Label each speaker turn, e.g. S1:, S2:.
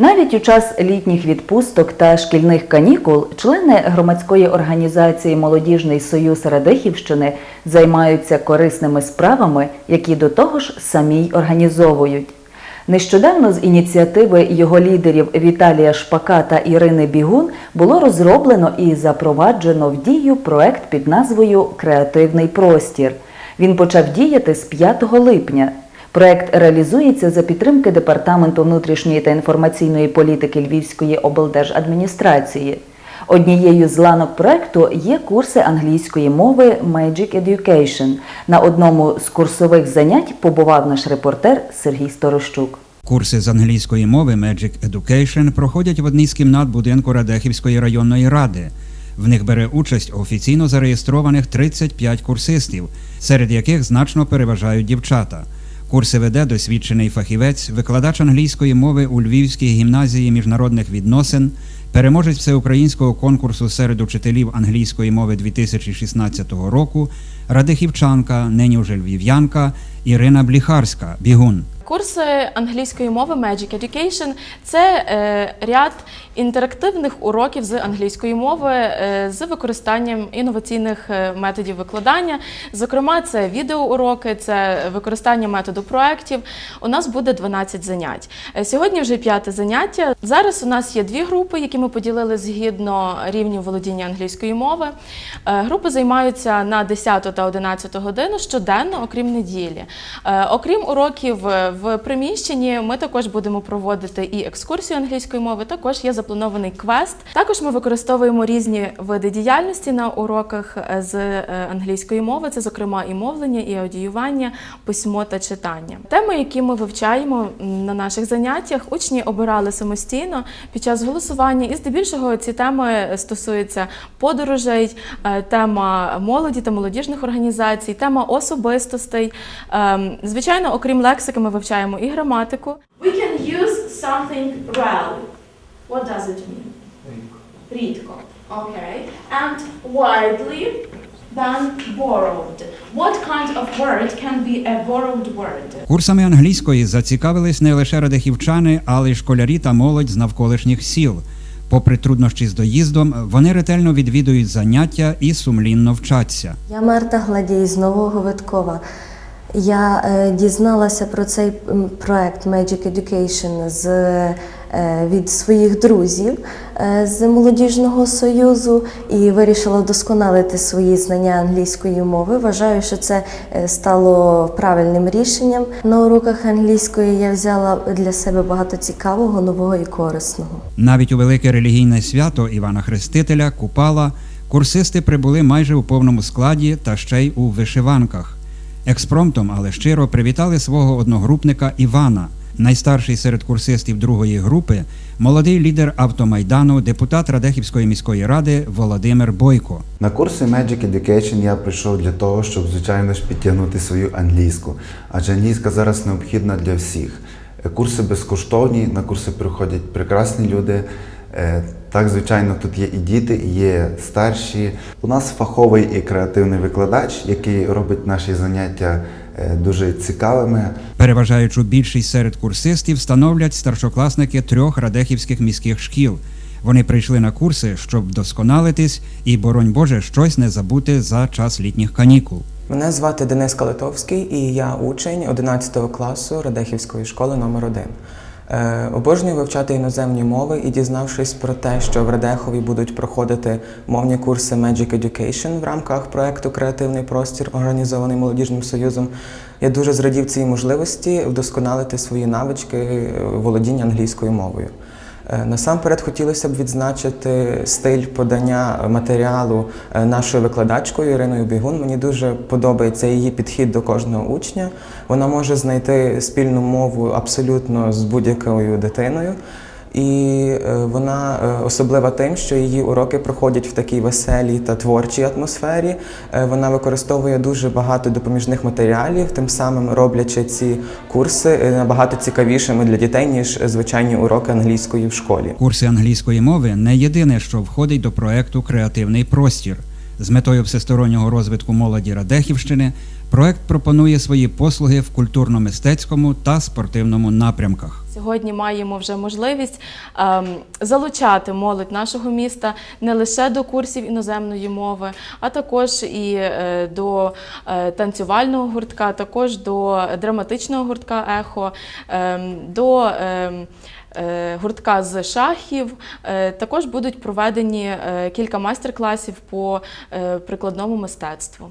S1: Навіть у час літніх відпусток та шкільних канікул члени громадської організації Молодіжний союз Радехівщини займаються корисними справами, які до того ж самі й організовують. Нещодавно з ініціативи його лідерів Віталія Шпака та Ірини Бігун було розроблено і запроваджено в дію проект під назвою Креативний простір. Він почав діяти з 5 липня. Проект реалізується за підтримки Департаменту внутрішньої та інформаційної політики Львівської облдержадміністрації. Однією з ланок проекту є курси англійської мови Magic Education. На одному з курсових занять побував наш репортер Сергій Сторощук.
S2: Курси з англійської мови Magic Education проходять в одній з кімнат будинку Радехівської районної ради. В них бере участь офіційно зареєстрованих 35 курсистів, серед яких значно переважають дівчата. Курси веде досвідчений фахівець, викладач англійської мови у Львівській гімназії міжнародних відносин, переможець всеукраїнського конкурсу серед учителів англійської мови 2016 року, радихівчанка, нині вже львів'янка Ірина Бліхарська, бігун.
S3: Курси англійської мови Magic Education це е, ряд інтерактивних уроків з англійської мови е, з використанням інноваційних е, методів викладання. Зокрема, це відеоуроки, це використання методу проєктів. У нас буде 12 занять. Сьогодні вже п'яте заняття. Зараз у нас є дві групи, які ми поділили згідно рівню володіння англійської мови. Групи займаються на 10 та 11 годину щоденно, окрім неділі. Окрім уроків в приміщенні, ми також будемо проводити і екскурсію англійської мови. Також є запланований квест. Також ми використовуємо різні види діяльності на уроках е, з е, англійської мови. Це, зокрема, і мовлення, і аудіювання, письмо та читання. Теми, які ми вивчаємо на наших заняттях, учні обирали самостійно під час голосування, і здебільшого ці теми стосуються подорожей, е, тема молоді та молодіжних організацій, тема особистостей. Ем, Звичайно, окрім лексики, ми вивчаємо і граматику. We can use something well. What does it mean? Рідко. Okay. And widely than borrowed. What kind of word can be a borrowed word?
S2: Курсами англійської зацікавились не лише радихівчани, але й школярі та молодь з навколишніх сіл. Попри труднощі з доїздом, вони ретельно відвідують заняття і сумлінно вчаться.
S4: Я Марта Гладій з Нового Виткова. Я е, дізналася про цей проект Magic Education з, е, від своїх друзів е, з молодіжного союзу і вирішила вдосконалити свої знання англійської мови. Вважаю, що це стало правильним рішенням. На уроках англійської я взяла для себе багато цікавого, нового і корисного.
S2: Навіть у велике релігійне свято Івана Хрестителя Купала курсисти прибули майже у повному складі та ще й у вишиванках. Експромтом, але щиро привітали свого одногрупника Івана, найстарший серед курсистів другої групи, молодий лідер автомайдану, депутат Радехівської міської ради Володимир Бойко.
S5: На курси Magic Education я прийшов для того, щоб, звичайно ж, підтягнути свою англійську, адже англійська зараз необхідна для всіх. Курси безкоштовні, на курси приходять прекрасні люди. Е, Так, звичайно, тут є і діти, і є старші. У нас фаховий і креативний викладач, який робить наші заняття е, дуже цікавими.
S2: Переважаючу більшість серед курсистів становлять старшокласники трьох радехівських міських шкіл. Вони прийшли на курси, щоб вдосконалитись і, боронь Боже, щось не забути за час літніх канікул.
S6: Мене звати Денис Калитовський і я учень 11 класу Радехівської школи номер 1 Е, обожнюю вивчати іноземні мови і дізнавшись про те, що в Радехові будуть проходити мовні курси Magic Education в рамках проекту Креативний простір, організований молодіжним союзом, я дуже зрадів цій можливості вдосконалити свої навички е, володіння англійською мовою. Е, Насамперед хотілося б відзначити стиль подання матеріалу е, нашою викладачкою Іриною Бігун. Мені дуже подобається її підхід до кожного учня. Вона може знайти спільну мову абсолютно з будь-якою дитиною. І е, вона е, особлива тим, що її уроки проходять в такій веселій та творчій атмосфері. Е, Вона використовує дуже багато допоміжних матеріалів, тим самим роблячи ці курси набагато цікавішими для дітей, ніж звичайні уроки англійської в школі.
S2: Курси англійської мови не єдине, що входить до проекту Креативний простір. З метою всестороннього розвитку молоді Радехівщини проект пропонує свої послуги в культурно-мистецькому та спортивному напрямках.
S3: Сьогодні маємо вже можливість ем, залучати молодь нашого міста не лише до курсів іноземної мови, а також і е, до е, танцювального гуртка, також до драматичного гуртка ехо, ем, до ем, е, гуртка з шахів. Також будуть проведені кілька майстер-класів по прикладному мистецтву.